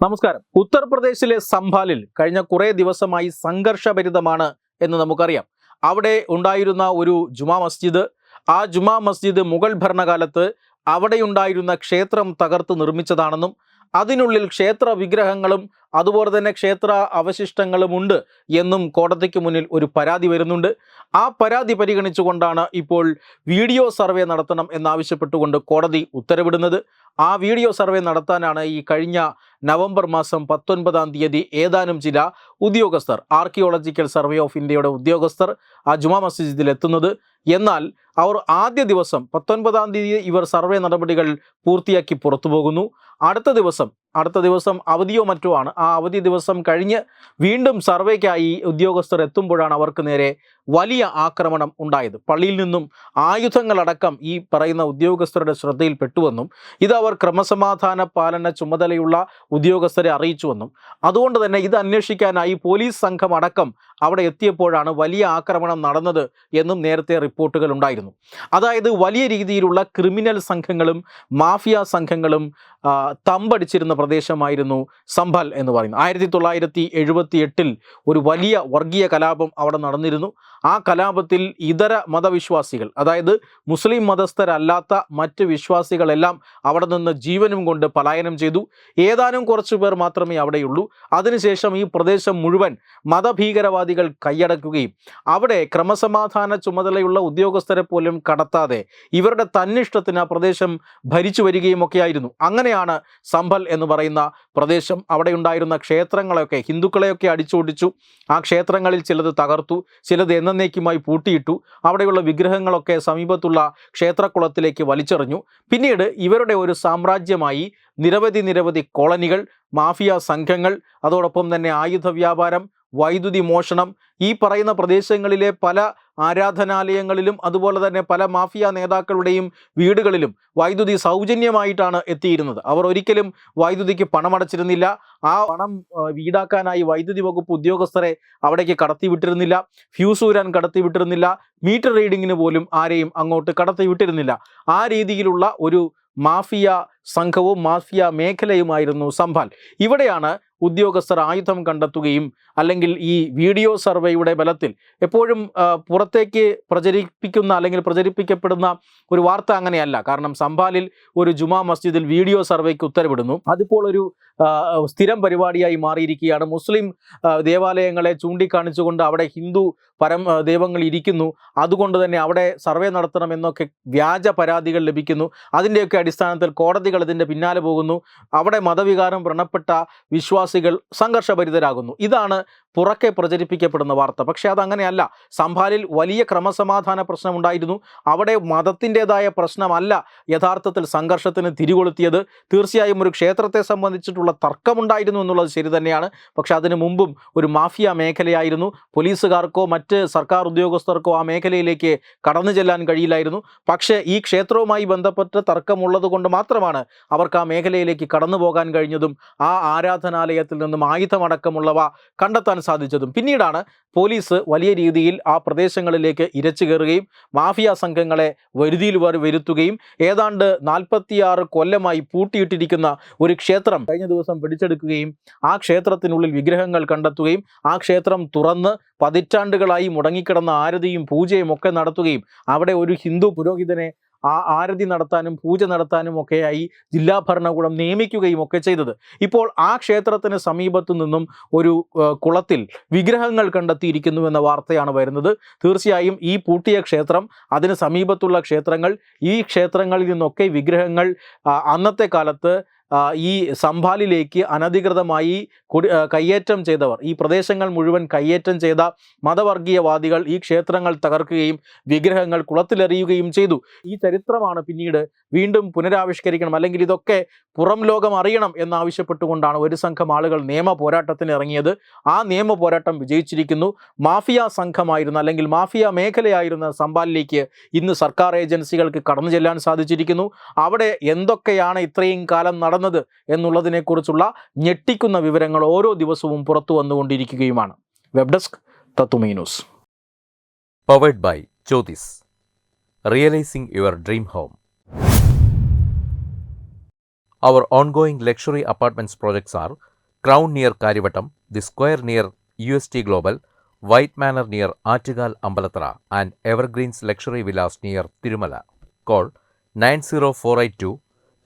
നമസ്കാരം. ഉത്തർപ്രദേശിലെ സംഭാലിൽ കഴിഞ്ഞ കുറേ ദിവസമായി സംഘർഷഭരിതമാണ് എന്ന് നമുക്കറിയാം. അവിടെ ഉണ്ടായിരുന്ന ഒരു ജുമാ മസ്ജിദ് ആ ജുമാ മസ്ജിദ് മുഗൾ ഭരണകാലത്ത് അവിടെയുണ്ടായിരുന്ന ക്ഷേത്രം തകർത്ത് നിർമ്മിച്ചതാണെന്നും അതിനുള്ളിൽ ക്ഷേത്ര വിഗ്രഹങ്ങളും അതുപോലെ തന്നെ ക്ഷേത്ര അവശിഷ്ടങ്ങളുമുണ്ട് എന്നും കോടതിക്ക് മുന്നിൽ ഒരു പരാതി വരുന്നുണ്ട്. ആ പരാതി പരിഗണിച്ചുകൊണ്ടാണ് ഇപ്പോൾ വീഡിയോ സർവേ നടത്തണം എന്നാവശ്യപ്പെട്ടുകൊണ്ട് കോടതി ഉത്തരവിടുന്നത്. ആ വീഡിയോ സർവേ നടത്താനാണ് ഈ കഴിഞ്ഞ നവംബർ മാസം പത്തൊൻപതാം തീയതി ഏതാനും ചില ഉദ്യോഗസ്ഥർ ആർക്കിയോളജിക്കൽ സർവേ ഓഫ് ഇന്ത്യയുടെ ഉദ്യോഗസ്ഥർ ആ ജുമാ മസ്ജിദിൽ എത്തുന്നത്. എന്നാൽ അവർ ആദ്യ ദിവസം പത്തൊൻപതാം തീയതി ഇവർ സർവേ നടപടികൾ പൂർത്തിയാക്കി പുറത്തു പോകുന്നു അടുത്ത ദിവസം അടുത്ത ദിവസം അവധിയോ മറ്റോ ആണ്. ആ അവധി ദിവസം കഴിഞ്ഞ് വീണ്ടും സർവേക്കായി ഉദ്യോഗസ്ഥർ എത്തുമ്പോഴാണ് അവർക്ക് നേരെ വലിയ ആക്രമണം ഉണ്ടായത്. പള്ളിയിൽ നിന്നും ആയുധങ്ങളടക്കം ഈ പറയുന്ന ഉദ്യോഗസ്ഥരുടെ ശ്രദ്ധയിൽപ്പെട്ടുവെന്നും ഇത് അവർ ക്രമസമാധാന പാലന ചുമതലയുള്ള ഉദ്യോഗസ്ഥരെ അറിയിച്ചുവെന്നും അതുകൊണ്ട് തന്നെ ഇത് അന്വേഷിക്കാനായി പോലീസ് സംഘം അടക്കം അവിടെ എത്തിയപ്പോഴാണ് വലിയ ആക്രമണം നടന്നത് എന്നും നേരത്തെ റിപ്പോർട്ടുകൾ ഉണ്ടായിരുന്നു. അതായത് വലിയ രീതിയിലുള്ള ക്രിമിനൽ സംഘങ്ങളും മാഫിയ സംഘങ്ങളും തമ്പടിച്ചിരുന്ന പ്രദേശമായിരുന്നു സംഭൽ എന്ന് പറയുന്നത്. ആയിരത്തി തൊള്ളായിരത്തി എഴുപത്തി എട്ടിൽ ഒരു വലിയ വർഗീയ കലാപം അവിടെ നടന്നിരുന്നു. ആ കലാപത്തിൽ ഇതര മതവിശ്വാസികൾ അതായത് മുസ്ലിം മതസ്ഥരല്ലാത്ത മറ്റ് വിശ്വാസികളെല്ലാം അവിടെ നിന്ന് ജീവനും കൊണ്ട് പലായനം ചെയ്തു. ഏതാനും കുറച്ചു പേർ മാത്രമേ അവിടെയുള്ളൂ. അതിനുശേഷം ഈ പ്രദേശം മുഴുവൻ മതഭീകരവാദികൾ കൈയടക്കുകയും അവിടെ ക്രമസമാധാന ചുമതലയുള്ള ഉദ്യോഗസ്ഥരെ പോലും കടത്താതെ ഇവരുടെ തന്നിഷ്ടത്തിന് ആ പ്രദേശം ഭരിച്ചു വരികയും ഒക്കെയായിരുന്നു അങ്ങനെയാണ് സംഭൽ എന്ന് പറയുന്ന പ്രദേശം. അവിടെ ഉണ്ടായിരുന്ന ക്ഷേത്രങ്ങളെയൊക്കെ ഹിന്ദുക്കളെയൊക്കെ അടിച്ചോടിച്ചു. ആ ക്ഷേത്രങ്ങളിൽ ചിലത് തകർത്തു ചിലത് എന്നേക്കുമായി പൂട്ടിയിട്ടു. അവിടെയുള്ള വിഗ്രഹങ്ങളൊക്കെ സമീപത്തുള്ള ക്ഷേത്രക്കുളത്തിലേക്ക് വലിച്ചെറിഞ്ഞു. പിന്നീട് ഇവരുടെ ഒരു സാമ്രാജ്യമായി നിരവധി നിരവധി കോളനികൾ മാഫിയ സംഘങ്ങൾ അതോടൊപ്പം തന്നെ ആയുധ വ്യാപാരം വൈദ്യുതി മോഷണം. ഈ പറയുന്ന പ്രദേശങ്ങളിലെ പല ആരാധനാലയങ്ങളിലും അതുപോലെ തന്നെ പല മാഫിയ നേതാക്കളുടെയും വീടുകളിലും വൈദ്യുതി സൗജന്യമായിട്ടാണ് എത്തിയിരുന്നത്. അവർ ഒരിക്കലും വൈദ്യുതിക്ക് പണമടച്ചിരുന്നില്ല. ആ പണം വീടാക്കാനായി വൈദ്യുതി വകുപ്പ് ഉദ്യോഗസ്ഥരെ അവിടേക്ക് കടത്തിവിട്ടിരുന്നില്ല. ഫ്യൂസ് ഊരാൻ കടത്തിവിട്ടിരുന്നില്ല. മീറ്റർ റീഡിങ്ങിന് പോലും ആരെയും അങ്ങോട്ട് കടത്തിവിട്ടിരുന്നില്ല. ആ രീതിയിലുള്ള ഒരു മാഫിയ സംഘവും മാഫിയ മേഖലയുമായിരുന്നു സംഭാൽ ഇവിടെയാണ് ഉദ്യോഗസ്ഥർ ആയുധം കണ്ടെത്തുകയും അല്ലെങ്കിൽ ഈ വീഡിയോ സർവേയുടെ ബലത്തിൽ എപ്പോഴും പുറത്തേക്ക് പ്രചരിപ്പിക്കുന്ന അല്ലെങ്കിൽ പ്രചരിപ്പിക്കപ്പെടുന്ന ഒരു വാർത്ത അങ്ങനെയല്ല. കാരണം സംഭാലിൽ ഒരു ജുമാ മസ്ജിദിൽ വീഡിയോ സർവേക്ക് ഉത്തരവിടുന്നു. അതിപ്പോൾ ഒരു സ്ഥിരം പരിപാടിയായി മാറിയിരിക്കുകയാണ്. മുസ്ലിം ദേവാലയങ്ങളെ ചൂണ്ടിക്കാണിച്ചുകൊണ്ട് അവിടെ ഹിന്ദു പരം ദൈവങ്ങൾ ഇരിക്കുന്നു. അതുകൊണ്ട് തന്നെ അവിടെ സർവേ നടത്തണം എന്നൊക്കെ വ്യാജ പരാതികൾ ലഭിക്കുന്നു. അതിന്റെയൊക്കെ അടിസ്ഥാനത്തിൽ കോടതികൾ ഇതിന്റെ പിന്നാലെ പോകുന്നു. അവിടെ മതവികാരം വ്രണപ്പെട്ട വിശ്വാസികൾ സംഘർഷഭരിതരാകുന്നു. ഇതാണ് പുറക്കെ പ്രചരിപ്പിക്കപ്പെടുന്ന വാർത്ത. പക്ഷേ അതങ്ങനെയല്ല. സംഭാലിൽ വലിയ ക്രമസമാധാന പ്രശ്നമുണ്ടായിരുന്നു. അവിടെ മതത്തിന്റെതായ പ്രശ്നമല്ല യഥാർത്ഥത്തിൽ സംഘർഷത്തിന് തിരികൊളുത്തിയത്. തീർച്ചയായും ഒരു ക്ഷേത്രത്തെ സംബന്ധിച്ചിട്ടുള്ള തർക്കമുണ്ടായിരുന്നു എന്നുള്ളത് ശരി തന്നെയാണ്. പക്ഷെ അതിനു മുമ്പും ഒരു മാഫിയ മേഖലയായിരുന്നു. പോലീസുകാർക്കോ മറ്റ് സർക്കാർ ഉദ്യോഗസ്ഥർക്കോ ആ മേഖലയിലേക്ക് കടന്നു ചെല്ലാൻ കഴിയില്ലായിരുന്നു. പക്ഷേ ഈ ക്ഷേത്രവുമായി ബന്ധപ്പെട്ട് തർക്കമുള്ളതുകൊണ്ട് മാത്രമാണ് അവർക്ക് ആ മേഖലയിലേക്ക് കടന്നു പോകാൻ കഴിഞ്ഞതും ആ ആരാധനാലയത്തിൽ നിന്നും ആയുധമടക്കമുള്ളവ കണ്ടെത്താൻ സാധിച്ചതും. പിന്നീടാണ് പോലീസ് വലിയ രീതിയിൽ ആ പ്രദേശങ്ങളിലേക്ക് ഇരച്ചു കയറുകയും മാഫിയ സംഘങ്ങളെ വരുതിയിൽ വരുത്തുകയും ഏതാണ്ട് നാൽപ്പത്തിയാറ് കൊല്ലമായി പൂട്ടിയിട്ടിരിക്കുന്ന ഒരു ക്ഷേത്രം കഴിഞ്ഞ ദിവസം പിടിച്ചെടുക്കുകയും ആ ക്ഷേത്രത്തിനുള്ളിൽ വിഗ്രഹങ്ങൾ കണ്ടെത്തുകയും ആ ക്ഷേത്രം തുറന്ന് പതിറ്റാണ്ടുകളായി മുടങ്ങിക്കിടന്ന ആരതിയും പൂജയും ഒക്കെ നടത്തുകയും അവിടെ ഒരു ഹിന്ദു പുരോഹിതനെ ആ ആരതി നടത്താനും പൂജ നടത്താനും ഒക്കെയായി ജില്ലാ ഭരണകൂടം നിയമിക്കുകയും ഒക്കെ ചെയ്തത്. ഇപ്പോൾ ആ ക്ഷേത്രത്തിന് സമീപത്തു നിന്നും ഒരു കുളത്തിൽ വിഗ്രഹങ്ങൾ കണ്ടെത്തിയിരിക്കുന്നു എന്ന വാർത്തയാണ് വരുന്നത്. തീർച്ചയായും ഈ പൂട്ടിയ ക്ഷേത്രം അതിന് സമീപത്തുള്ള ക്ഷേത്രങ്ങൾ ഈ ക്ഷേത്രങ്ങളിൽ നിന്നൊക്കെ വിഗ്രഹങ്ങൾ അന്നത്തെ കാലത്ത് ഈ സംഭാലിലേക്ക് അനധികൃതമായി കുടി കയ്യേറ്റം ചെയ്തവർ. ഈ പ്രദേശങ്ങൾ മുഴുവൻ കയ്യേറ്റം ചെയ്ത മതവർഗീയവാദികൾ ഈ ക്ഷേത്രങ്ങൾ തകർക്കുകയും വിഗ്രഹങ്ങൾ കുളത്തിലെറിയുകയും ചെയ്തു. ഈ ചരിത്രമാണ് പിന്നീട് വീണ്ടും പുനരാവിഷ്കരിക്കണം അല്ലെങ്കിൽ ഇതൊക്കെ പുറം ലോകം അറിയണം എന്നാവശ്യപ്പെട്ടുകൊണ്ടാണ് ഒരു സംഘം ആളുകൾ നിയമ പോരാട്ടത്തിന് ഇറങ്ങിയത്. ആ നിയമ പോരാട്ടം വിജയിച്ചിരിക്കുന്നു. മാഫിയ സംഘമായിരുന്ന അല്ലെങ്കിൽ മാഫിയ മേഖലയായിരുന്ന സംഭാലിലേക്ക് ഇന്ന് സർക്കാർ ഏജൻസികൾക്ക് കടന്നു ചെല്ലാൻ സാധിച്ചിരിക്കുന്നു. അവിടെ എന്തൊക്കെയാണ് ഇത്രയും കാലം നടന്നത്? നടന്നത് എന്നുള്ളതിനെക്കുറിച്ചുള്ള ഞെട്ടിക്കുന്ന വിവരങ്ങൾ ഓരോ ദിവസവും പുറത്തു വന്നുകൊണ്ടിരിക്കുകയുമാണ്. വെബ് ഡെസ്ക് തത്തുമൈ news powered by Jyothis realising your dream home our ongoing luxury apartments projects are crown near Kariavattom the square near U S T global white manor near Attukal Ambalathara and evergreens luxury villas near Thirumala call nine zero four eight two